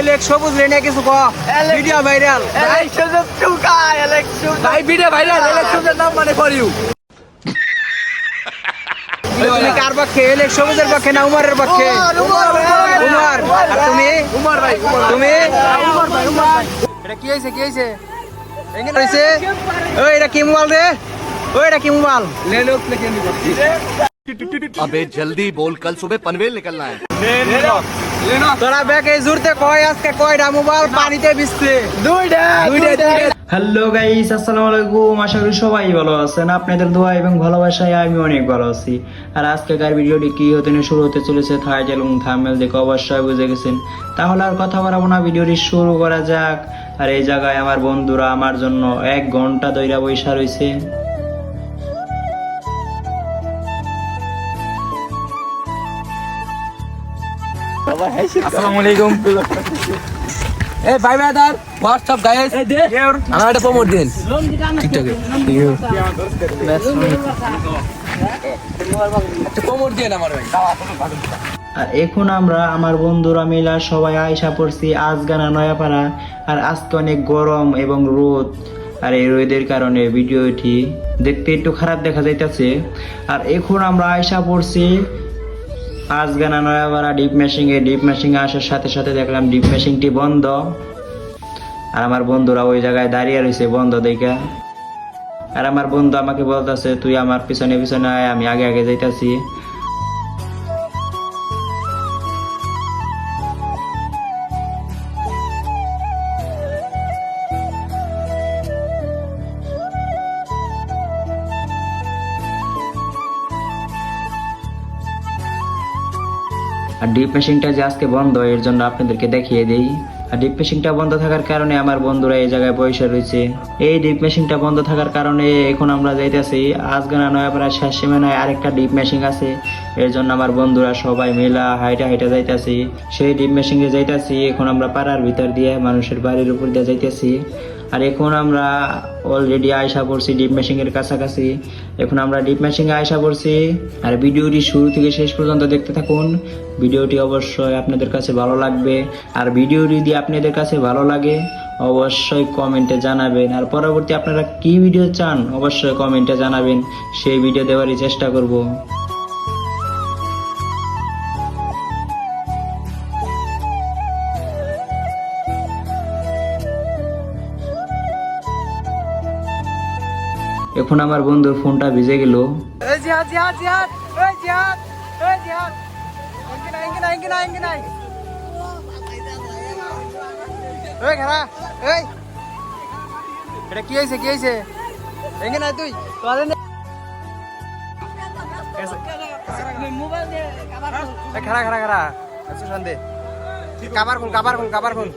এলেক সবুজ লেনে কিছু ক? ভিডিও ভাইরাল ভাই ভিডিও ভাইরাল ইলেকশনের নাম মানে ফর ইউ তুমি কার পক্ষে? এলেক সবুজের পক্ষে না উমারের পক্ষে? উমার আর তুমি? উমর ভাই উমর। তুমি? এটা কি হয়েছে কি হয়েছে? এখানে হয়েছে ওই এটা কি মোবাইল রে? ওই এটা কি মোবাইল? লেনোক লিখে নিব। अबे जल्दी बोल कल सुबह पनवेल निकलना है লেনোক লেনোক তোরা ব্যাকে জুড়তে কয় আজকে কয়টা মোবাইল পানিতে ভিজছে দুইটা দুইটা দুইটা হ্যালো গাইস আসসালামু আলাইকুম আশা করি সবাই ভালো আছেন আপনাদের দোয়া এবং ভালোবাসায় আমি অনেক ভালো আছি আর আজকেকার ভিডিওটি কি হতে নিয়ে শুরু হতে চলেছে টাইটেল এবং থাম্বনেল দেখে অবশ্যই বুঝে গেছেন তাহলে আর কথা বাড়াবো না ভিডিওটি শুরু করা যাক আর এই জায়গায় আমার বন্ধুরা আমার জন্য এক ঘন্টা দইরা বৈশা রয়েছে আসসালামু আলাইকুম। এ ভাই ব্রাদার হোয়াটসঅ্যাপ গাইস আমার একটা প্রমোট দিন। টিকটকে একটা প্রমোট দিন আমার ভাই। আর এখন আমরা আমার বন্ধুরা মিলা সবাই আয়সা পড়ছি আজগানা নয়াপাড়া আর আজকে অনেক গরম এবং রোদ। আর এই রোদের কারণে ভিডিওটি দেখতে একটু খারাপ দেখা যাইতেছে। আর এখন আমরা আয়সা পড়ছি আজগানা নয়াপাড়া ডিপ মেশিং এ ডিপ মেশিং আসার সাথে সাথে দেখলাম ডিপ মেশিংটি বন্ধ। আর আমার বন্ধুরা ওই জায়গায় দাঁড়িয়ে রয়েছে বন্ধ দেখা। আর আমার বন্ধু আমাকে বলতেছে, তুই আমার পিছনে পিছনে আয়, আমি আগে আগে যাইতাছি। আর ডিপ মেশিনটা যে আজকে বন্ধ, এর জন্য আপনাদেরকে দেখিয়ে দিই। আর ডিপ মেশিনটা বন্ধ থাকার কারণে আমার বন্ধুরা এই জায়গায় বসে রয়েছে। এই ডিপ মেশিনটা বন্ধ থাকার কারণে এখন আমরা যাইতেছি আজগানা নয়াপাড়া শেষ সীমানায় আরেকটা ডিপ মেশিন আছে। এর জন্য আমার বন্ধুরা সবাই মেলা হাইটা হাইটা যাইতেছি। সেই ডিপ মেশিনে যাইতেছি, এখন আমরা পাড়ার ভিতর দিয়ে মানুষের বাড়ির উপর দিয়ে যাইতেছি। আর এখন আমরা অলরেডি আয়সা পড়ছি ডিপ মেশিনের কাছাকাছি। এখন আমরা ডিপ মেশিনে আয়সা পড়ছি। আর ভিডিওটি শুরু থেকে শেষ পর্যন্ত দেখতে থাকুন। ভিডিওটি অবশ্যই আপনাদের কাছে ভালো লাগবে। আর ভিডিওটি যদি আপনাদের কাছে ভালো লাগে, অবশ্যই কমেন্টে জানাবেন। আর পরবর্তী আপনারা কি ভিডিও চান, অবশ্যই কমেন্টে জানাবেন। সেই ভিডিও দেওয়ারই চেষ্টা করব। এখন আমার বন্ধুর ফোনটা ভিজে গেল কি হয়েছে কি হয়েছে তুই খারা খারা খারা আচ্ছা সন্দে কাবার খুল কাবার খুল কাবার খুল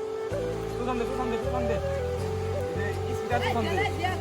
নাই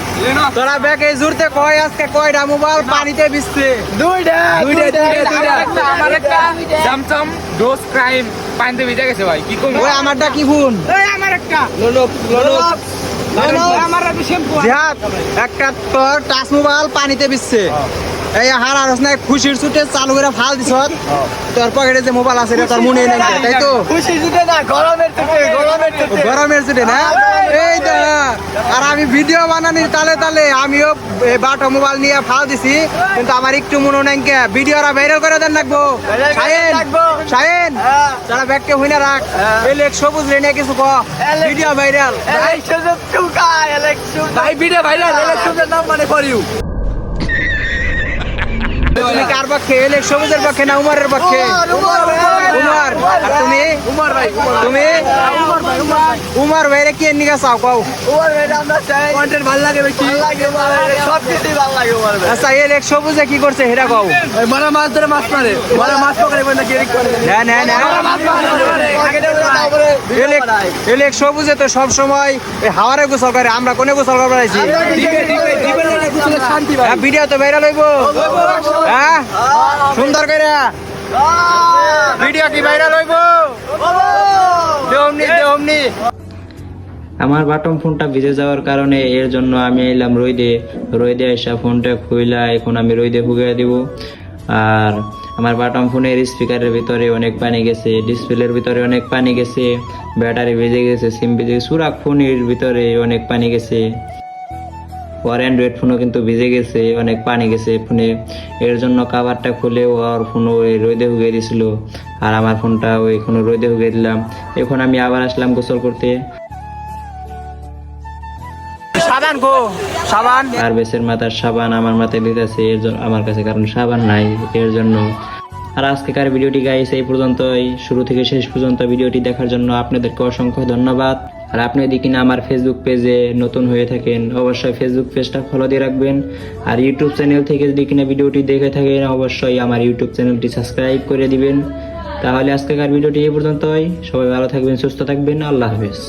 তোরা ব্যাগে জুড়তে কয় আজকে কয়টা? মোবাইল পানিতে ভিজছে। দুইটা দুইটা, দুইটা, দুইটা। আমার একটা জামচাম ডোজ ক্রাইম পানিতে ভিজে গেছে ভাই কি কম ওই আমারটা কি ফোন ওই আমার একটা। লোলক লোলক। আমার একটা শ্যাম্পু জিহাদ একটা তোর টাচ মোবাইল পানিতে ভিজছে। এই হারা খুশির ছুটে চালু করে ফাল দিছ তোর পকেটে যে মোবাইল আছে তোর মনে নাই তাই তো? না গরমের থেকে গরমের থেকে গরমের ছুটে না? এই তো আর আমি ভিডিও বানানির তালে তালে আমিও এই বাটো মোবাইল নিয়ে ফাল দিছি কিন্তু আমার একটু মনে নাই ভিডিওরা ভাইরাল করে দেন রাখব রাখব। শাহিন হ্যাঁ। যারা ব্যাগকে হইনা রাখ এই লেখ সবুজ রে নিয়ে কিছু কহ এলেক- ভিডিও ভাইরাল ভাই। ভিডিও ভাইরাল ইলেকশনের নাম মানে ফর ইউ তুমি কার পক্ষে? এলেক সবুজের পক্ষে না উমারের পক্ষে? উমার আর তুমি? উমর ভাই তুমি? উমর ভাই উমর ভাই উমার ভাইরে কি নিকা চাও? কও। উমর ভাই আমরা চাই। কন্টেন্ট ভালো লাগে বেশি। ভালো লাগে ভাই সব কিছুই ভালো লাগে উমর ভাই। আচ্ছা এলেক সবুজে কি করছে সেটা কও। মারা মাছ ধরে মাছ মারে। মারা মাছ পকড়ে বলে কি করে? না না না। এলেক সবুজে তো সব সময় এই হাওয়ারে গোসল করে আমরা কোনে গোসল করবার আইছি? হ্যাঁ, ভিডিও তো ভাইরাল হইব। হ্যাঁ? সুন্দর করে। হইব? আমার বাটম ফোনটা ভিজে যাওয়ার কারণে এর জন্য আমি এলাম রইদে। রইদে এসে ফোনটা খুইলা, এখন আমি রইদে ফুগিয়ে দিব। আর আমার বাটম ফোনের স্পিকারের ভিতরে অনেক পানি গেছে, ডিসপ্লের ভিতরে অনেক পানি গেছে, ব্যাটারি ভিজে গেছে, সিম ভিজে সুরাক ফোনের ভিতরে অনেক পানি গেছে। ওর অ্যান্ড্রয়েড ফোনও কিন্তু ভিজে গেছে অনেক পানি গেছে ফোনে এর জন্য কাভারটা খুলে ওর ফোন ওই রোদে হুগিয়ে দিছিল। আর আমার ফোনটা ওই কোনো রোদে হুগিয়ে দিলাম। এখন আমি আবার আসলাম গোসল করতে। সাবান গো সাবান। আর বেসের মাথার সাবান আমার মাথায় দিতেছে এর জন্য আমার কাছে কারণ সাবান নাই এর জন্য। আর আজকেকার ভিডিওটি গাইস এই পর্যন্তই। শুরু থেকে শেষ পর্যন্ত ভিডিওটি দেখার জন্য আপনাদেরকে অসংখ্য ধন্যবাদ। আর আপনি যদি কিনা আমার ফেসবুক পেজে নতুন হয়ে থাকেন, অবশ্যই ফেসবুক পেজটা ফলো দিয়ে রাখবেন। আর ইউটিউব চ্যানেল থেকে যদি কিনা ভিডিওটি দেখে থাকেন, অবশ্যই আমার ইউটিউব চ্যানেলটি সাবস্ক্রাইব করে দিবেন। তাহলে আজকেকার ভিডিওটি এই পর্যন্তই। সবাই ভালো থাকবেন, সুস্থ থাকবেন। আল্লাহ হাফেজ।